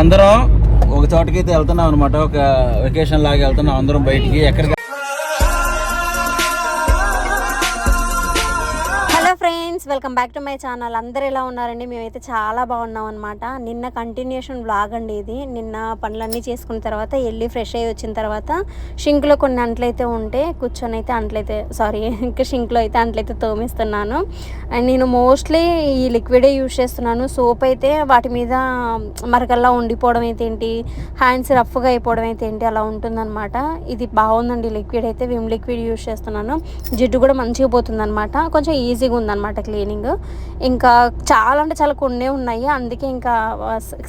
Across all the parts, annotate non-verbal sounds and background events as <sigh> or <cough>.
అందరం ఒక చోటకి అయితే వెళ్తున్నాం అనమాట ఒక వెకేషన్ లాగా వెళ్తున్నాం అందరం బయటికి. ఎక్కడికి welcome back to my channel. అందరు ఎలా ఉన్నారండి? మేమైతే చాలా బాగున్నాం అనమాట నిన్న కంటిన్యూషన్ బ్లాగ్ అండి ఇది. నిన్న పనులన్నీ చేసుకున్న తర్వాత వెళ్ళి ఫ్రెష్ అయ్యి వచ్చిన తర్వాత షింక్లో కొన్ని అంట్లయితే ఉంటే కూర్చొని అయితే అంట్లయితే సారీ ఇంకా షింక్లో అయితే అంట్లయితే తోమిస్తున్నాను. అండ్ నేను మోస్ట్లీ ఈ లిక్విడే యూజ్ చేస్తున్నాను. సోప్ అయితే వాటి మీద మరకల్లా ఉండిపోవడం అయితే ఏంటి హ్యాండ్స్ రఫ్గా అయిపోవడం అయితే ఏంటి అలా ఉంటుందన్నమాట. ఇది బాగుందండి లిక్విడ్ అయితే. విమ్ లిక్విడ్ యూజ్ చేస్తున్నాను. జిడ్డు కూడా మంచిగా పోతుందన్నమాట. కొంచెం ఈజీగా ఉందన్నమాట క్లీన్ క్లీనింగ్ ఇంకా చాలా అంటే చాలా కొన్ని ఉన్నాయి. అందుకే ఇంకా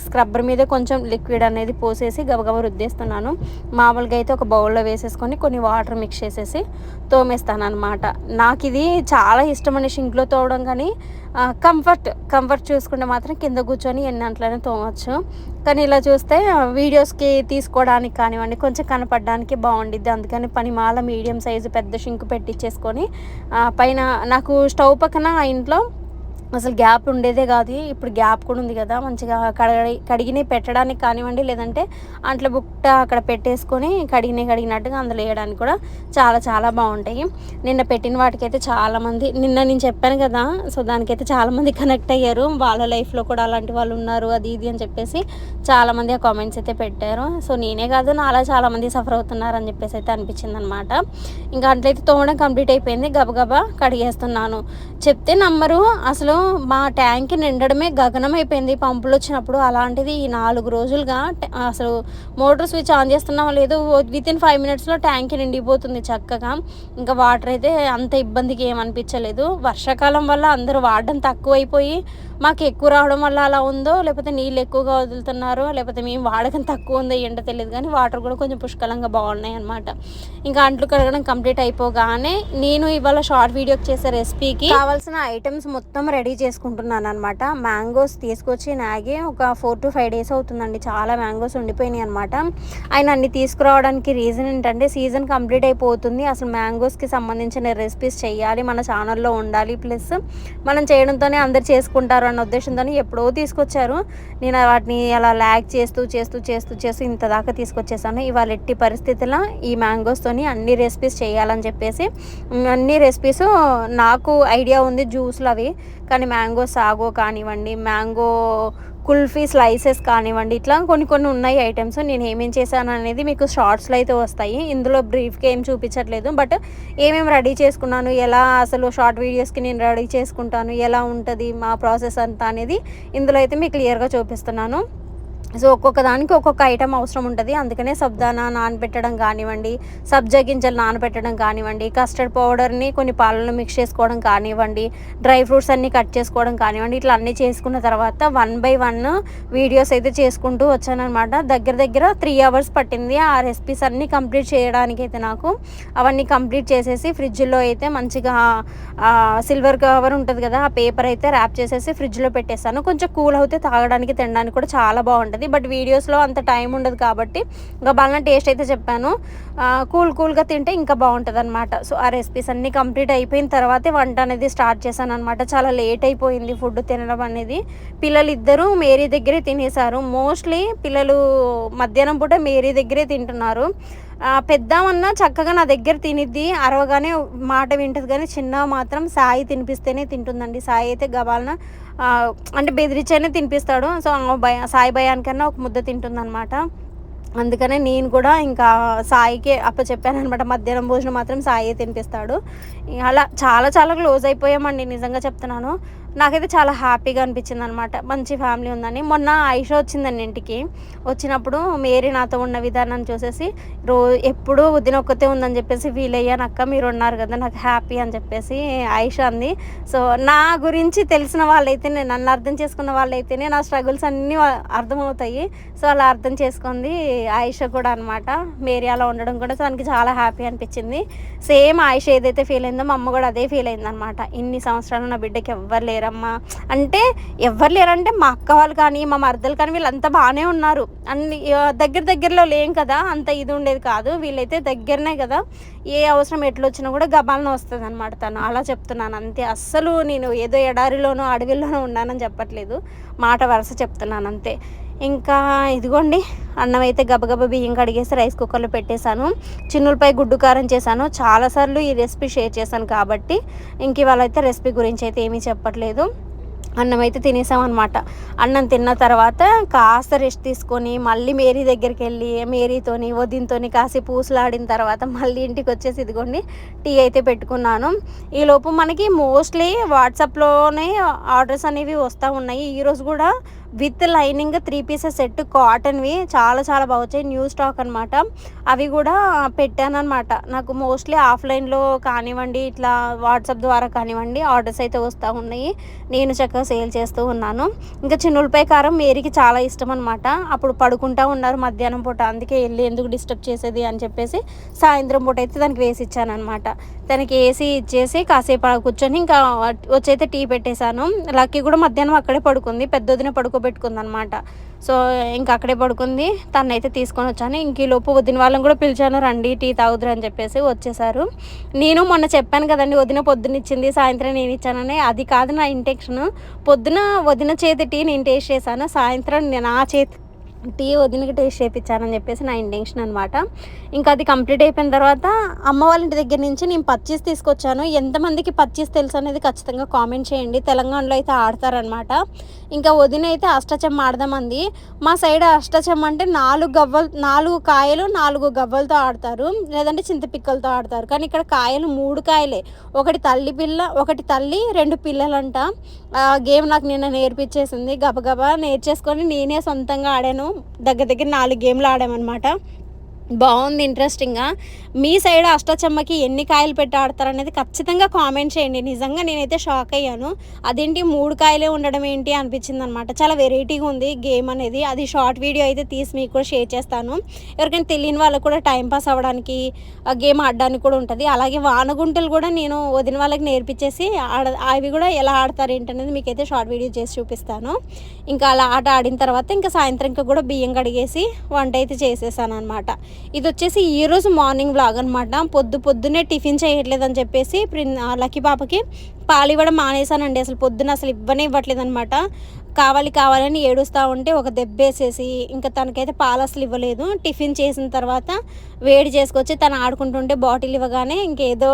స్క్రబ్బర్ మీదే కొంచెం లిక్విడ్ అనేది పోసేసి గబగబా రుద్దేస్తున్నాను. మామూలుగా అయితే ఒక బౌల్లో వేసేసుకొని కొన్ని వాటర్ మిక్స్ చేసేసి తోమేస్తాను అనమాట నాకు ఇది చాలా ఇష్టం అండి షింక్లో తోవడం కానీ కంఫర్ట్ కంఫర్ట్ చూసుకుంటే మాత్రం కింద కూర్చొని ఎన్ని అంట్లనే తోమచ్చు. కానీ ఇలా చూస్తే వీడియోస్కి తీసుకోవడానికి కానివ్వండి కొంచెం కనపడడానికి బాగుండిద్ది. అందుకని పనిమాల మీడియం సైజు పెద్ద షింక్ పెట్టించేసుకొని పైన నాకు స్టవ్ పక్కన ఆ ఇంట్లో అసలు గ్యాప్ ఉండేదే కాదు. ఇప్పుడు గ్యాప్ కూడా ఉంది కదా మంచిగా కడగడి కడిగినవి పెట్టడానికి కానివ్వండి లేదంటే అంట్ల బుట్ట అక్కడ పెట్టేసుకొని కడిగినవి కడిగినట్టుగా అందులో వేయడానికి కూడా చాలా చాలా బాగుంటాయి. నిన్న పెట్టిన వాటికైతే చాలామంది నిన్న నేను చెప్పాను కదా సో దానికైతే చాలామంది కనెక్ట్ అయ్యారు. వాళ్ళ లైఫ్లో కూడా అలాంటి వాళ్ళు ఉన్నారు అది ఇది అని చెప్పేసి చాలామంది ఆ కామెంట్స్ అయితే పెట్టారు. సో నేనే కాదు నాలా చాలామంది సఫర్ అవుతున్నారు అని చెప్పేసి అయితే అనిపించింది అనమాట ఇంకా అట్లయితే తోమడం కంప్లీట్ అయిపోయింది గబగబా కడిగేస్తున్నాను. చెప్తే నమ్మరు అసలు మా ట్యాంక్ నిండడమే గగనం అయిపోయింది పంపులు వచ్చినప్పుడు అలాంటిది ఈ నాలుగు రోజులుగా అసలు మోటార్ స్విచ్ ఆన్ చేస్తున్నామో లేదో విత్ ఇన్ ఫైవ్ మినిట్స్లో ట్యాంక్ నిండిపోతుంది చక్కగా. ఇంకా వాటర్ అయితే అంత ఇబ్బందికి ఏమనిపించలేదు. వర్షాకాలం వల్ల అందరూ వాడడం తక్కువైపోయి మాకు ఎక్కువ రావడం వల్ల అలా ఉందో లేకపోతే నీళ్ళు ఎక్కువగా వదులుతున్నారో లేకపోతే మేము వాడకం తక్కువ ఉందో ఏంటో తెలియదు కానీ వాటర్ కూడా కొంచెం పుష్కలంగా బాగున్నాయి అనమాట ఇంకా అంట్లు కడగడం కంప్లీట్ అయిపోగానే నేను ఇవాళ షార్ట్ వీడియోకి చేసే రెసిపీకి కావాల్సిన ఐటమ్స్ మొత్తం రెడీ చేసుకుంటున్నాను అనమాట మ్యాంగోస్ తీసుకొచ్చి నాగే ఒక ఫోర్ టు ఫైవ్ డేస్ అవుతుందండి. చాలా మ్యాంగోస్ ఉండిపోయినాయి అనమాట ఆయన అన్ని తీసుకురావడానికి రీజన్ ఏంటంటే సీజన్ కంప్లీట్ అయిపోతుంది. అసలు మ్యాంగోస్కి సంబంధించిన రెసిపీస్ చేయాలి మన ఛానల్లో ఉండాలి. ప్లస్ మనం చేయడంతోనే అందరు చేసుకుంటారు అన్న ఉద్దేశంతో ఎప్పుడో తీసుకొచ్చారు. నేను వాటిని అలా ల్యాగ్ చేస్తూ చేస్తూ చేస్తూ చేస్తూ ఇంత దాకా తీసుకొచ్చేసాను. ఇవాళ ఎట్టి పరిస్థితుల్లో ఈ మ్యాంగోస్తోని అన్ని రెసిపీస్ చేయాలని చెప్పేసి అన్ని రెసిపీస్ నాకు ఐడియా ఉంది జ్యూస్లు అవి. కానీ మ్యాంగో సాగో కానివ్వండి మ్యాంగో కుల్ఫీ స్లైసెస్ కానివ్వండి ఇట్లా కొన్ని కొన్ని ఉన్నాయి ఐటమ్స్. నేను ఏమేం చేశాను అనేది మీకు షార్ట్స్లో అయితే వస్తాయి. ఇందులో బ్రీఫ్గా ఏం చూపించట్లేదు. బట్ ఏమేమి రెడీ చేసుకున్నాను ఎలా అసలు షార్ట్ వీడియోస్కి నేను రెడీ చేసుకుంటాను ఎలా ఉంటుంది మా ప్రాసెస్ అంతా అనేది ఇందులో అయితే మీకు క్లియర్గా చూపిస్తున్నాను. సో ఒక్కొక్క దానికి ఒక్కొక్క ఐటమ్ అవసరం ఉంటుంది. అందుకనే సబ్దానా నానబెట్టడం కానివ్వండి సబ్జా గింజలు నానబెట్టడం కానివ్వండి కస్టర్డ్ పౌడర్ని కొన్ని పాలలో మిక్స్ చేసుకోవడం కానివ్వండి డ్రై ఫ్రూట్స్ అన్నీ కట్ చేసుకోవడం కానివ్వండి ఇట్లా అన్నీ చేసుకున్న తర్వాత వన్ బై వన్ వీడియోస్ అయితే చేసుకుంటూ వచ్చానమాట దగ్గర దగ్గర త్రీ అవర్స్ పట్టింది. ఆ రెసిపీస్ అన్నీ కంప్లీట్ చేయడానికి అయితే నాకు అవన్నీ కంప్లీట్ చేసేసి ఫ్రిడ్జ్లో అయితే మంచిగా సిల్వర్ కవర్ ఉంటుంది కదా ఆ పేపర్ అయితే ర్యాప్ చేసేసి ఫ్రిడ్జ్లో పెట్టేస్తాను. కొంచెం కూల్ అవుతే తాగడానికి తినడానికి కూడా చాలా బాగుంటుంది. బట్ వీడియోస్లో అంత టైం ఉండదు కాబట్టి ఇంకా బాగా టేస్ట్ అయితే చెప్పాను. కూల్ కూల్గా తింటే ఇంకా బాగుంటుంది అనమాట సో ఆ రెసిపీస్ అన్నీ కంప్లీట్ అయిపోయిన తర్వాతే వంట అనేది స్టార్ట్ చేశాను అనమాట చాలా లేట్ అయిపోయింది ఫుడ్ తినడం అనేది. పిల్లలు ఇద్దరు మేరీ దగ్గరే తినేశారు. మోస్ట్లీ పిల్లలు మధ్యాహ్నం పూట మేరీ దగ్గరే తింటున్నారు. పెద్దామన్నా చక్కగా నా దగ్గర తినిద్ది అరవగానే మాట వింటది కానీ చిన్న మాత్రం సాయి తినిపిస్తేనే తింటుందండి. సాయి అయితే గబాలన అంటే బెదిరించైనా తినిపిస్తాడు. సో భయ సాయి భయానికన్నా ఒక ముద్ద తింటుందన్నమాట. అందుకనే నేను కూడా ఇంకా సాయికే అప్ప చెప్పాను అనమాట మధ్యాహ్నం భోజనం మాత్రం సాయి తినిపిస్తాడు. అలా చాలా చాలా క్లోజ్ అయిపోయామండి నిజంగా చెప్తున్నాను. నాకైతే చాలా హ్యాపీగా అనిపించింది అనమాట మంచి ఫ్యామిలీ ఉందని. మొన్న ఆయిష వచ్చిందండి ఇంటికి. వచ్చినప్పుడు మేరీ నాతో ఉన్న విధానాన్ని చూసేసి రో ఎప్పుడూ వదిన ఒక్కతే ఉందని చెప్పేసి ఫీల్ అయ్యాను అక్క మీరు ఉన్నారు కదా నాకు హ్యాపీ అని చెప్పేసి ఆయిష అంది. సో నా గురించి తెలిసిన వాళ్ళైతేనే నన్ను అర్థం చేసుకున్న వాళ్ళైతేనే నా స్ట్రగుల్స్ అన్నీ అర్థమవుతాయి. సో అలా అర్థం చేసుకుంది ఆయిష కూడా అనమాట. మేరీ అలా ఉండడం కూడా తనకి చాలా హ్యాపీ అనిపించింది. సేమ్ ఆయిష ఏదైతే ఫీల్ అయిందో మా అమ్మ కూడా అదే ఫీల్ అయింది అనమాట ఇన్ని సంవత్సరాలు నా బిడ్డకి ఎవ్వరు లేరమ్మా. అంటే ఎవ్వరు లేరంటే మా అక్క వాళ్ళు కానీ మా మరదలు కానీ వీళ్ళంతా బాగానే ఉన్నారు. అన్ని దగ్గర దగ్గరలో లేం కదా అంత ఇది ఉండేది కాదు. వీళ్ళైతే దగ్గరనే కదా. ఏ అవసరం ఎట్లొచ్చినా కూడా గబాలన వస్తుంది అనమాట తను. అలా చెప్తున్నాను అంతే. అస్సలు నేను ఏదో ఎడారిలోనో అడవిలోనో ఉన్నానని చెప్పట్లేదు. మాట వరుస చెప్తున్నాను అంతే. ఇంకా ఇదిగోండి అన్నం అయితే గబగబ బియ్యం కడిగేసి రైస్ కుక్కర్లో పెట్టేశాను. చిన్నులపై గుడ్డు కారం చేశాను. చాలాసార్లు ఈ రెసిపీ షేర్ చేశాను కాబట్టి ఇంక ఇవాళ అయితే రెసిపీ గురించి అయితే ఏమీ చెప్పట్లేదు. అన్నం అయితే తినేసామన్నమాట అన్నం తిన్న తర్వాత కాస్త రెస్ట్ తీసుకొని మళ్ళీ మేరీ దగ్గరికి వెళ్ళి మేరీతోని వదినతోని కాసేపు పూసలాడిన తర్వాత మళ్ళీ ఇంటికి వచ్చేసి ఇదిగోండి టీ అయితే పెట్టుకున్నాను. ఈలోపు మనకి మోస్ట్లీ వాట్సాప్లోనే ఆర్డర్స్ అనేవి వస్తూ ఉన్నాయి. ఈరోజు కూడా with lining three pieces set కాటన్వి. చాలా చాలా బాగా వచ్చాయి న్యూ స్టాక్ అనమాట అవి కూడా పెట్టాను అనమాట నాకు మోస్ట్లీ ఆఫ్లైన్లో కానివ్వండి ఇట్లా వాట్సాప్ ద్వారా కానివ్వండి ఆర్డర్స్ అయితే వస్తూ ఉన్నాయి. నేను చక్కగా సేల్ చేస్తూ ఉన్నాను. ఇంకా చిన్నులపై కారం మేరీకి చాలా ఇష్టం అనమాట అప్పుడు పడుకుంటా ఉన్నారు మధ్యాహ్నం పూట. అందుకే వెళ్ళి ఎందుకు డిస్టర్బ్ చేసేది అని చెప్పేసి సాయంత్రం పూట అయితే దానికి వేసి ఇచ్చాను అనమాట దానికి ఏసీ ఇచ్చేసి కాసేపు కూర్చొని ఇంకా వచ్చైతే టీ పెట్టేశాను. లక్కీ కూడా మధ్యాహ్నం అక్కడే పడుకుంది. పెద్దదిన పడుకో అనమాట సో ఇంకా అక్కడే పడుకుంది. తనైతే తీసుకొని వచ్చాను. ఇంక లోపు వదిన వాళ్ళని కూడా పిలిచాను. రండి టీ తాగుదురు అని చెప్పేసి వచ్చేసారు. నేను మొన్న చెప్పాను కదండి వదిన పొద్దున ఇచ్చింది సాయంత్రం నేను ఇచ్చానని. అది కాదు నా ఇంటెక్షన్ పొద్దున వదిన చేతి టీ నేను టేస్ట్ చేశాను. సాయంత్రం నేను నా చేతి టీ వదినకి టేస్ట్ చేయించానని చెప్పేసి నా ఇంటెన్షన్ అనమాట ఇంకా అది కంప్లీట్ అయిపోయిన తర్వాత అమ్మ వాళ్ళ ఇంటి దగ్గర నుంచి నేను పర్చేస్ తీసుకొచ్చాను. ఎంతమందికి పర్చేస్ తెలుసు అనేది ఖచ్చితంగా కామెంట్ చేయండి. తెలంగాణలో అయితే ఆడతారనమాట ఇంకా వదిన అయితే అష్టచెమ్మ ఆడదామంది. మా సైడ్ అష్టచెమ్మ అంటే నాలుగు గవ్వలు నాలుగు కాయలు నాలుగు గవ్వలతో ఆడతారు. లేదంటే చింతపిక్కలతో ఆడతారు. కానీ ఇక్కడ కాయలు మూడు కాయలే. ఒకటి తల్లి పిల్ల ఒకటి తల్లి రెండు పిల్లలంట. ఆ గేమ్ నాకు నిన్న నేర్పించేసింది. గబగబా నేర్చేసుకొని నేనే సొంతంగా ఆడాను. దగ్గర దగ్గర నాలుగు గేమ్లు ఆడామన్నమాట. బాగుంది ఇంట్రెస్టింగ్గా మీ సైడ్ అష్టచమ్మకి ఎన్ని కాయలు పెట్టి ఆడతారు అనేది ఖచ్చితంగా కామెంట్ చేయండి. నిజంగా నేనైతే షాక్ అయ్యాను. అదేంటి మూడు కాయలే ఉండడం ఏంటి అనిపించింది అనమాట చాలా వెరైటీగా ఉంది గేమ్ అనేది. అది షార్ట్ వీడియో అయితే తీసి మీకు కూడా షేర్ చేస్తాను. ఎవరికైనా తెలియని వాళ్ళకు కూడా టైం పాస్ అవ్వడానికి ఆ గేమ్ ఆడడానికి కూడా ఉంటుంది. అలాగే వానగుంటలు కూడా నేను వదిన వాళ్ళకి నేర్పించేసి ఆడ అవి కూడా ఎలా ఆడతారు ఏంటనేది మీకైతే షార్ట్ వీడియో చేసి చూపిస్తాను. ఇంకా అలా ఆట ఆడిన తర్వాత ఇంకా సాయంత్రం కూడా బియ్యం కడిగేసి వంట అయితే చేసేసాను అనమాట ఇది వచ్చేసి ఈరోజు మార్నింగ్ బ్లాగ్ అనమాట పొద్దు పొద్దున్నే టిఫిన్ చేయట్లేదు అని చెప్పేసి ప్రిన్ ఆ లక్కీ పాపకి పాలు ఇవ్వడం మానేసానండి అసలు పొద్దున అసలు ఇవ్వనే ఇవ్వట్లేదు అనమాట కావాలి కావాలని ఏడుస్తూ ఉంటే ఒక దెబ్బేసేసి ఇంకా తనకైతే పాలు అసలు ఇవ్వలేదు. టిఫిన్ చేసిన తర్వాత వేడి చేసుకొచ్చి తను ఆడుకుంటుంటే బాటిల్ ఇవ్వగానే ఇంకేదో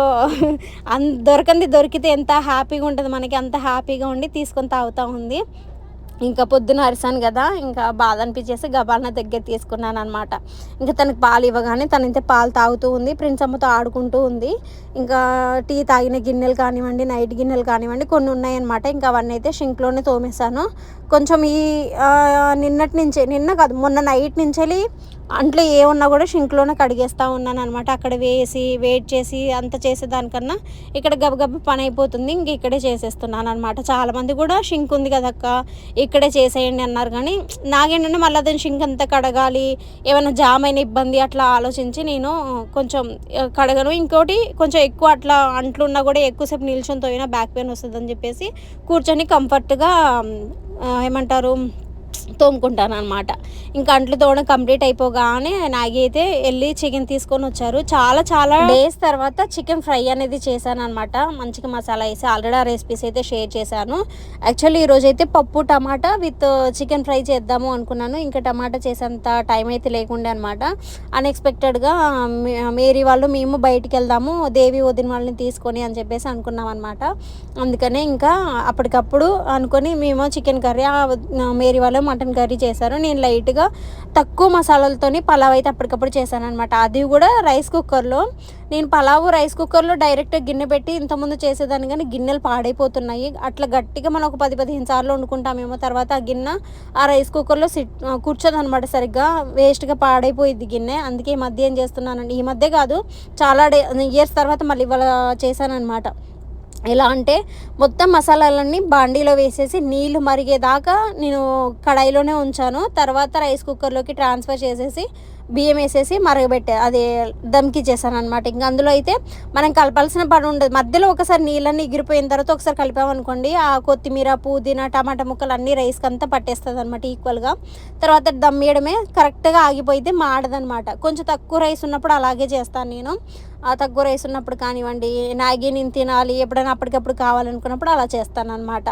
<laughs> అన్ దొరకంది దొరికితే ఎంత హ్యాపీగా ఉంటుంది మనకి అంత హ్యాపీగా ఉండి తీసుకొని తాగుతూ ఉంది. ఇంకా పొద్దున అరిసాను కదా ఇంకా బాధ అనిపించేసి గబాలన దగ్గర తీసుకున్నాను అనమాట ఇంకా తనకి పాలు ఇవ్వగానే తనైతే పాలు తాగుతూ ఉంది ప్రిన్స్ అమ్మతో ఆడుకుంటూ ఉంది. ఇంకా టీ తాగిన గిన్నెలు కానివ్వండి నైట్ గిన్నెలు కానివ్వండి కొన్ని ఉన్నాయన్నమాట. ఇంకా అవన్నీ అయితే షింక్లోనే తోమేశాను. కొంచెం ఈ నిన్నటి నుంచే నిన్న కాదు మొన్న నైట్ నుంచి అంట్లో ఏమున్నా కూడా షింక్లోనే కడిగేస్తూ ఉన్నాను అనమాట అక్కడ వేసి వెయిట్ చేసి అంత చేసేదానికన్నా ఇక్కడ గబగబ పని అయిపోతుంది ఇంక ఇక్కడే చేసేస్తున్నాను అనమాట చాలామంది కూడా షింక్ ఉంది కదక్క ఇక్కడే చేసేయండి అన్నారు. కానీ నాకేంటంటే మళ్ళీ అదే షింక్ అంతా కడగాలి ఏమైనా జామ్ అయిన ఇబ్బంది అట్లా ఆలోచించి నేను కొంచెం కడగను. ఇంకోటి కొంచెం ఎక్కువ అట్లా అంట్లున్నా కూడా ఎక్కువసేపు నిల్చొని తోయినా బ్యాక్ పెయిన్ వస్తుందని చెప్పేసి కూర్చొని కంఫర్ట్గా ఏమంటారు తోముకుంటాను అనమాట ఇంకా అంట్లు తోమడం కంప్లీట్ అయిపోగానే నాగి అయితే వెళ్ళి చికెన్ తీసుకొని వచ్చారు. చాలా చాలా డేస్ తర్వాత చికెన్ ఫ్రై అనేది చేశాను అనమాట మంచిగా మసాలా వేసి ఆల్రెడీ ఆ రెసిపీస్ అయితే షేర్ చేశాను. యాక్చువల్లీ ఈరోజు అయితే పప్పు టమాటా విత్ చికెన్ ఫ్రై చేద్దాము అనుకున్నాను. ఇంకా టమాటా చేసేంత టైం అయితే లేకుండే అనమాట అన్ఎక్స్పెక్టెడ్గా మేరీ వాళ్ళు మేము బయటికి వెళ్దాము దేవి వదిన వాళ్ళని తీసుకొని అని చెప్పేసి అనుకున్నాం అనమాట అందుకనే ఇంకా అప్పటికప్పుడు అనుకొని మేము చికెన్ కర్రీ మేరీ వాళ్ళు మటన్ కర్రీ చేశారు. నేను లైట్గా తక్కువ మసాలాలతోని పలావ్ అయితే అప్పటికప్పుడు చేశాను అనమాట అది కూడా రైస్ కుక్కర్లో. నేను పలావ్ రైస్ కుక్కర్లో డైరెక్ట్ గిన్నె పెట్టి ఇంతకుముందు చేసేదాన్ని కానీ గిన్నెలు పాడైపోతున్నాయి. అట్లా గట్టిగా మనం ఒక పది పదిహేను సార్లు వండుకుంటామేమో తర్వాత ఆ గిన్నె ఆ రైస్ కుక్కర్లో సిట్ కూర్చోదు అనమాట సరిగ్గా. వేస్ట్గా పాడైపోయింది గిన్నె. అందుకే ఈ మధ్య ఏం చేస్తున్నానండి ఈ మధ్య కాదు చాలా డే ఇయర్స్ తర్వాత మళ్ళీ ఇవాళ చేశానన్నమాట. ఎలా అంటే మొత్తం మసాలాలన్నీ బాండీలో వేసేసి నీళ్ళు మరిగేదాకా నేను కడాయిలోనే ఉంచాను. తర్వాత రైస్ కుక్కర్లోకి ట్రాన్స్ఫర్ చేసేసి బియ్యం వేసేసి మరగబెట్టే అది దమ్కి చేశాను అనమాట ఇంకా అందులో అయితే మనం కలపాల్సిన పని ఉండదు. మధ్యలో ఒకసారి నీళ్ళన్నీ ఎగిరిపోయిన తర్వాత ఒకసారి కలిపామనుకోండి ఆ కొత్తిమీర పుదీనా టమాటా ముక్కలు అన్నీ రైస్కి అంతా పట్టేస్తుంది అనమాట ఈక్వల్గా. తర్వాత దమ్ వేయడమే కరెక్ట్గా ఆగిపోయితే మాడదనమాట కొంచెం తక్కువ రైస్ ఉన్నప్పుడు అలాగే చేస్తాను నేను. ఆ తక్కువ రైస్ ఉన్నప్పుడు కానివ్వండి నాగి నేను తినాలి ఎప్పుడైనా అప్పటికప్పుడు కావాలనుకున్నప్పుడు అలా చేస్తాను అనమాట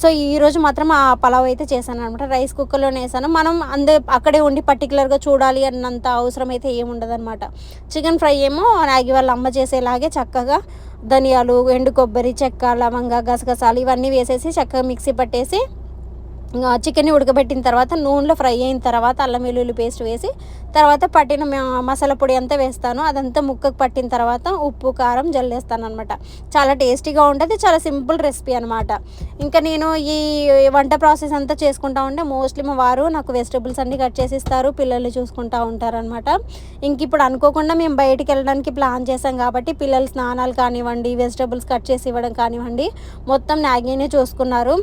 సో ఈరోజు మాత్రం ఆ పలావ్ అయితే చేశాను అనమాట రైస్ కుక్కర్లోనే వేసాను మనం అందే అక్కడే ఉండి పర్టికులర్గా చూడాలి అన్నంత అవసరం అయితే ఏముండదు అనమాట చికెన్ ఫ్రై ఏమో మ్యాగీ వాళ్ళ అమ్మ చేసేలాగే చక్కగా ధనియాలు ఎండు కొబ్బరి చెక్క లవంగ గసగసాలు ఇవన్నీ వేసేసి చక్కగా మిక్సీ పట్టేసి చికెన్ని ఉడకబెట్టిన తర్వాత నూనెలో ఫ్రై అయిన తర్వాత అల్లం వెల్లుల్లి పేస్ట్ వేసి తర్వాత పట్టిన మసాలా పొడి అంతా వేస్తాను. అదంతా ముక్కకు పట్టిన తర్వాత ఉప్పు కారం జల్లేస్తాను అనమాట చాలా టేస్టీగా ఉంటుంది చాలా సింపుల్ రెసిపీ అనమాట ఇంకా నేను ఈ వంట ప్రాసెస్ అంతా చేసుకుంటా ఉంటే మోస్ట్లీ మా వారు నాకు వెజిటబుల్స్ అన్ని కట్ చేసి ఇస్తారు పిల్లల్ని చూసుకుంటా ఉంటారనమాట ఇంక ఇప్పుడు అనుకోకుండా మేము బయటికి వెళ్ళడానికి ప్లాన్ చేసాం కాబట్టి పిల్లల స్నానాలు కానివ్వండి వెజిటబుల్స్ కట్ చేసి ఇవ్వడం కానివ్వండి మొత్తం నాగీనే చూసుకున్నారు.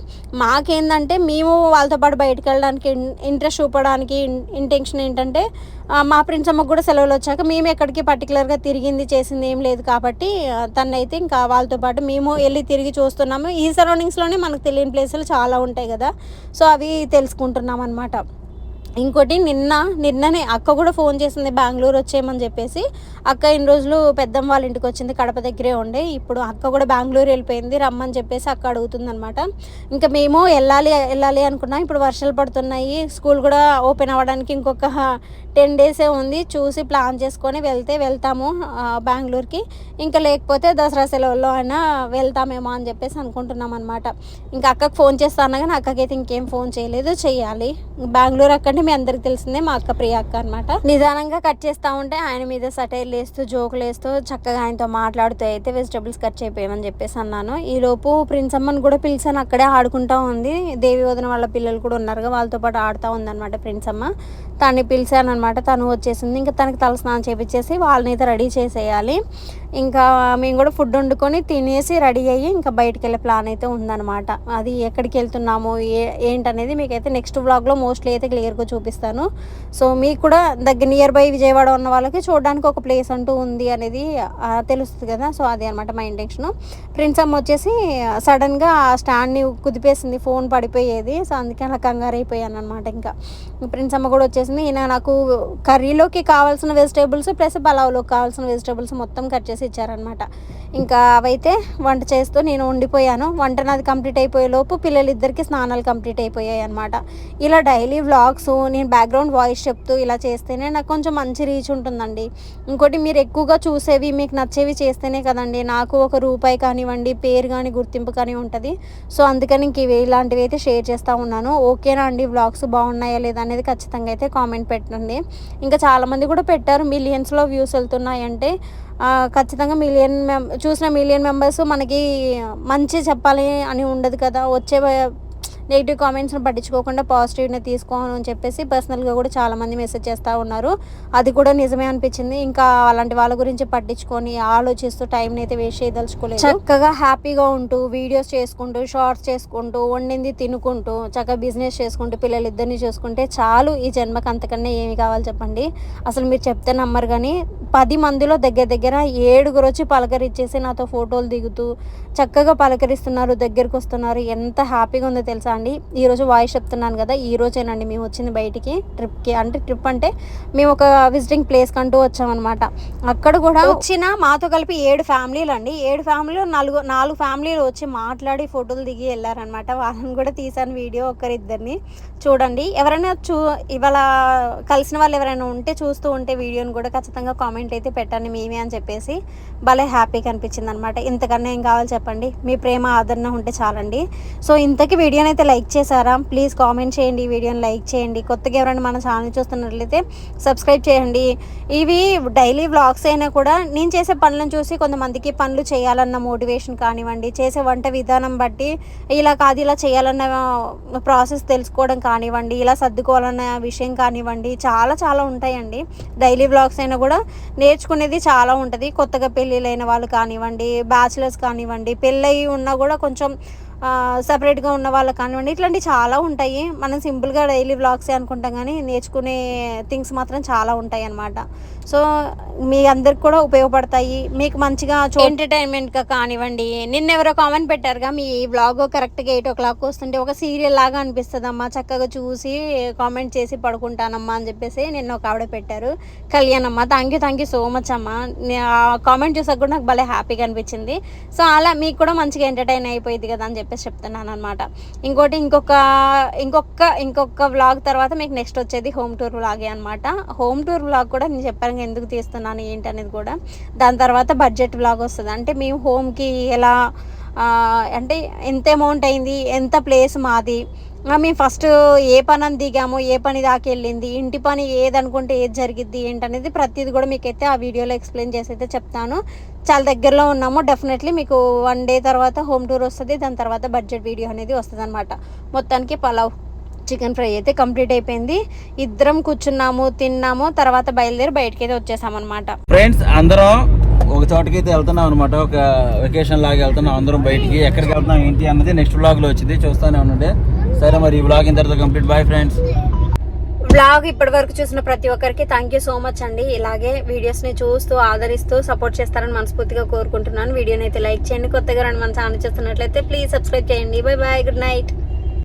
మాకేందంటే మేము వాళ్ళతో పాటు బయటకు వెళ్ళడానికి ఇంట్రెస్ట్ చూపడానికి ఇంటెన్షన్ ఏంటంటే మా ఫ్రెండ్స్ అమ్మకు కూడా సెలవులు వచ్చాక మేము ఎక్కడికి పర్టికులర్గా తిరిగింది చేసింది ఏం లేదు కాబట్టి తనైతే ఇంకా వాళ్ళతో పాటు మేము వెళ్ళి తిరిగి చూస్తున్నాము. ఈ సరౌండింగ్స్లోనే మనకు తెలియని ప్లేసులు చాలా ఉంటాయి కదా. సో అవి తెలుసుకుంటున్నాం అనమాట ఇంకోటి నిన్న నిన్ననే అక్క కూడా ఫోన్ చేసింది బెంగళూరు వచ్చేయమని చెప్పేసి. అక్క ఇన్ని రోజులు పెద్దమ్మ వాళ్ళ ఇంటికి వచ్చింది కడప దగ్గరే ఉండే. ఇప్పుడు అక్క కూడా బెంగళూరు వెళ్ళిపోయింది రమ్మని చెప్పేసి అక్క అడుగుతుంది అనమాట ఇంకా మేము వెళ్ళాలి వెళ్ళాలి అనుకున్నాం. ఇప్పుడు వర్షాలు పడుతున్నాయి స్కూల్ కూడా ఓపెన్ అవ్వడానికి ఇంకొక టెన్ డేసే ఉంది. చూసి ప్లాన్ చేసుకొని వెళ్తే వెళ్తాము బెంగళూరుకి. ఇంకా లేకపోతే దసరా సెలవుల్లో అయినా వెళ్తామేమో అని చెప్పేసి అనుకుంటున్నాం అనమాట ఇంకా అక్కకు ఫోన్ చేస్తాను కానీ అక్కకైతే ఇంకేం ఫోన్ చేయలేదు. చేయాలి బెంగళూరు అక్కంటే మీ అందరికి తెలిసిందే మా అక్క ప్రియ అక్క అనమాట నిదానంగా కట్ చేస్తూ ఉంటే ఆయన మీద సటైర్లు వేస్తూ జోకులు వేస్తూ చక్కగా ఆయనతో మాట్లాడుతూ అయితే వెజిటబుల్స్ కట్ చేయమని చెప్పేసి అన్నాను. ఈ లోపు ప్రిన్స్ అమ్మని కూడా పిలిచాను. అక్కడే ఆడుకుంటా ఉంది. దేవి వదిన వాళ్ళ పిల్లలు కూడా ఉన్నారుగా వాళ్ళతో పాటు ఆడుతూ ఉందన్నమాట ప్రిన్స్ అమ్మ. తన్ని పిలిచాను అనమాట తను వచ్చేసింది. ఇంకా తనకి తల స్నానం చేపించేసి వాళ్ళని అయితే రెడీ చేసేయాలి. ఇంకా మేము కూడా ఫుడ్ వండుకొని తినేసి రెడీ అయ్యి ఇంకా బయటికి వెళ్ళే ప్లాన్ అయితే ఉందన్నమాట. అది ఎక్కడికి వెళ్తున్నాము? ఏ ఏంటనేది మీకైతే నెక్స్ట్ వ్లాగ్లో మోస్ట్లీ అయితే క్లియర్గా చూపిస్తాను. సో మీకు కూడా దగ్గర నియర్ బై విజయవాడ ఉన్న వాళ్ళకి చూడడానికి ఒక ప్లేస్ అంటూ ఉంది అనేది తెలుస్తుంది కదా? సో అదే అనమాట మా ఇంటెన్షన్. ప్రిన్స్ అమ్మ వచ్చేసి సడన్గా ఆ స్టాండ్ని కుదిపేసింది. ఫోన్ పడిపోయేది. సో అందుకే అలా కంగారు అయిపోయాను అనమాట ఇంకా. ప్రిన్స్ అమ్మ కూడా వచ్చేసింది. ఈయన నాకు కర్రీలోకి కావాల్సిన వెజిటేబుల్స్ ప్లస్ పలావ్లోకి కావాల్సిన వెజిటేబుల్స్ మొత్తం కట్ చేసి ఇచ్చారనమాట ఇంకా అవైతే వంట చేస్తూ నేను ఉండిపోయాను. వంట నాది కంప్లీట్ అయిపోయే లోపు పిల్లలిద్దరికి స్నానాలు కంప్లీట్ అయిపోయాయి అనమాట ఇలా డైలీ వ్లాగ్స్ నేను బ్యాక్గ్రౌండ్ వాయిస్ చెప్తూ ఇలా చేస్తేనే నాకు కొంచెం మంచి రీచ్ ఉంటుందండి. ఇంకోటి మీరు ఎక్కువగా చూసేవి మీకు నచ్చేవి చేస్తేనే కదండి. నాకు ఒక రూపాయి కానివ్వండి పేరు కానీ గుర్తింపు కానీ ఉంటుంది. సో అందుకని ఇంక ఇవి ఇలాంటివి అయితే షేర్ చేస్తూ ఉన్నాను. ఓకేనా అండి? వ్లాగ్స్ బాగున్నాయా లేదా అనేది ఖచ్చితంగా అయితే కామెంట్ పెట్టండి. ఇంకా చాలామంది కూడా పెట్టారు. మిలియన్స్లో వ్యూస్ వెళ్తున్నాయంటే ఖచ్చితంగా మిలియన్ మెం చూసిన మిలియన్ మెంబర్స్ మనకి మంచి చెప్పాలి అని ఉండదు కదా. వచ్చే నెగిటివ్ కామెంట్స్ని పట్టించుకోకుండా పాజిటివ్ని తీసుకోను అని చెప్పేసి పర్సనల్గా కూడా చాలామంది మెసేజ్ చేస్తూ ఉన్నారు. అది కూడా నిజమే అనిపించింది. ఇంకా అలాంటి వాళ్ళ గురించి పట్టించుకొని ఆలోచిస్తూ టైంని అయితే వేస్ట్ చేయదలుచుకోలేదు. చక్కగా హ్యాపీగా ఉంటూ వీడియోస్ చేసుకుంటూ షార్ట్స్ చేసుకుంటూ వండింది తినుకుంటూ చక్కగా బిజినెస్ చేసుకుంటూ పిల్లలు ఇద్దరిని చూసుకుంటే చాలు ఈ జన్మకి అంతకన్నా ఏమి కావాలి చెప్పండి. అసలు మీరు చెప్తే నమ్మరు కానీ పది మందిలో దగ్గర దగ్గర ఏడుగురు వచ్చి పలకరించేసి నాతో ఫోటోలు దిగుతూ చక్కగా పలకరిస్తున్నారు దగ్గరికి వస్తున్నారు. ఎంత హ్యాపీగా ఉందో తెలుసా? అండి. ఈరోజు వాయిస్ చెప్తున్నాను కదా ఈ రోజేనండి మేము వచ్చింది బయటికి ట్రిప్కి. అంటే ట్రిప్ అంటే మేము ఒక విజిటింగ్ ప్లేస్ కంటూ వచ్చామన్నమాట. అక్కడ కూడా వచ్చిన మాతో కలిపి ఏడు ఫ్యామిలీలు అండి. ఏడు ఫ్యామిలీలు నాలుగు నాలుగు ఫ్యామిలీలు వచ్చి మాట్లాడి ఫోటోలు దిగి వెళ్ళారనమాట వాళ్ళని కూడా తీసాను వీడియో ఒకరిద్దరిని. చూడండి ఎవరైనా చూ ఇవాళ కలిసిన వాళ్ళు ఎవరైనా ఉంటే చూస్తూ ఉంటే వీడియోని కూడా ఖచ్చితంగా కామెంట్ అయితే పెట్టండి మేమే అని చెప్పేసి భలే హ్యాపీగా అనిపించింది అనమాట ఇంతకన్నా ఏం కావాలి చెప్పండి? మీ ప్రేమ ఆదరణ ఉంటే చాలండి. సో ఇంతకీ వీడియోని అయితే లైక్ చేశారా ప్లీజ్ కామెంట్ చేయండి ఈ వీడియోని లైక్ చేయండి. కొత్తగా ఎవరైనా మన ఛానల్ చూస్తున్నట్లయితే సబ్స్క్రైబ్ చేయండి. ఇవి డైలీ వ్లాగ్స్ అయినా కూడా నేను చేసే పనులను చూసి కొంతమందికి పనులు చేయాలన్న మోటివేషన్ కానివ్వండి చేసే వంట విధానం బట్టి ఇలా కాదు ఇలా చేయాలన్న ప్రాసెస్ తెలుసుకోవడం కానివ్వండి ఇలా సర్దుకోవాలన్న విషయం కానివ్వండి చాలా చాలా ఉంటాయండి. డైలీ వ్లాగ్స్ అయినా కూడా నేర్చుకునేది చాలా ఉంటుంది. కొత్తగా పెళ్ళిళ్ళైన వాళ్ళు కానివ్వండి బ్యాచిలర్స్ కానివ్వండి పెళ్ళయి ఉన్నా కూడా కొంచెం సపరేట్గా ఉన్న వాళ్ళకి కానివ్వండి ఇట్లాంటివి చాలా ఉంటాయి. మనం సింపుల్గా డైలీ వ్లాగ్సే అనుకుంటాం కానీ నేర్చుకునే థింగ్స్ మాత్రం చాలా ఉంటాయి అన్నమాట సో మీ అందరికి కూడా ఉపయోగపడతాయి. మీకు మంచిగా ఎంటర్టైన్మెంట్గా కానివ్వండి నిన్న ఎవరో కామెంట్ పెట్టారుగా మీ వ్లాగ్ కరెక్ట్గా ఎయిట్ ఓ క్లాక్ వస్తుంటే ఒక సీరియల్ లాగా అనిపిస్తుంది అమ్మా చక్కగా చూసి కామెంట్ చేసి పడుకుంటానమ్మా అని చెప్పేసి నిన్న ఒక ఆవిడ పెట్టారు. కళ్యాణ్ అమ్మ thank you thank you so much అమ్మ కామెంట్ చూసాక కూడా నాకు భలే హ్యాపీగా అనిపించింది. సో అలా మీకు కూడా మంచిగా ఎంటర్టైన్ అయిపోయింది కదా అని చెప్పి చెప్పేసి చెప్తున్నాను అనమాట ఇంకోటి ఇంకొక ఇంకొక ఇంకొక వ్లాగ్ తర్వాత మీకు నెక్స్ట్ వచ్చేది హోమ్ టూర్ వ్లాగే అనమాట హోమ్ టూర్ వ్లాగ్ కూడా నేను చెప్పాను ఎందుకు తీస్తున్నాను ఏంటి అనేది కూడా. దాని తర్వాత బడ్జెట్ వ్లాగ్ వస్తుంది. అంటే మేము హోమ్కి ఎలా అంటే ఎంత అమౌంట్ అయింది ఎంత ప్లేస్ మాది మేము ఫస్ట్ ఏ పని అని దిగాము ఏ పని దాకా వెళ్ళింది ఇంటి పని ఏదనుకుంటే ఏది జరిగిద్ది ఏంటనేది ప్రతిది కూడా మీకైతే ఆ వీడియోలో ఎక్స్ప్లెయిన్ చేసి అయితే చెప్తాను. చాలా దగ్గరలో ఉన్నాము డెఫినెట్లీ మీకు వన్ డే తర్వాత హోమ్ టూర్ వస్తుంది దాని తర్వాత బడ్జెట్ వీడియో అనేది వస్తుంది అనమాట మొత్తానికి పలావ్ చికెన్ ఫ్రై అయితే కంప్లీట్ అయిపోయింది. ఇద్దరం కూర్చున్నాము తిన్నాము తర్వాత బయలుదేరి బయటకి అయితే వచ్చేసామన్నమాట. ఫ్రెండ్స్ అందరం ఒక చోటకి అయితే వెళ్తున్నాం అనమాట ఒక వెకేషన్ లాగా వెళ్తున్నాం అందరం బయటికి. ఎక్కడికి వెళ్తున్నాం ఏంటి అన్నది నెక్స్ట్ బ్లాగ్లో వచ్చింది చూస్తానే ఉండండి. సరే మరి బ్లాగ్ ఇంత కంప్లీట్. బాయ్ ఫ్రెండ్స్ బ్లాగ్ ఇప్పటి వరకు చూసిన ప్రతి ఒక్కరికి థ్యాంక్ యూ సో మచ్ అండి. ఇలాగే వీడియోస్ని చూస్తూ ఆదరిస్తూ సపోర్ట్ చేస్తారని మనస్ఫూర్తిగా కోరుకుంటున్నాను. వీడియోని అయితే లైక్ చేయండి. కొత్తగా రెండు మన ఛానల్ చేస్తున్నట్లయితే ప్లీజ్ సబ్స్క్రైబ్ చేయండి. Bye bye good night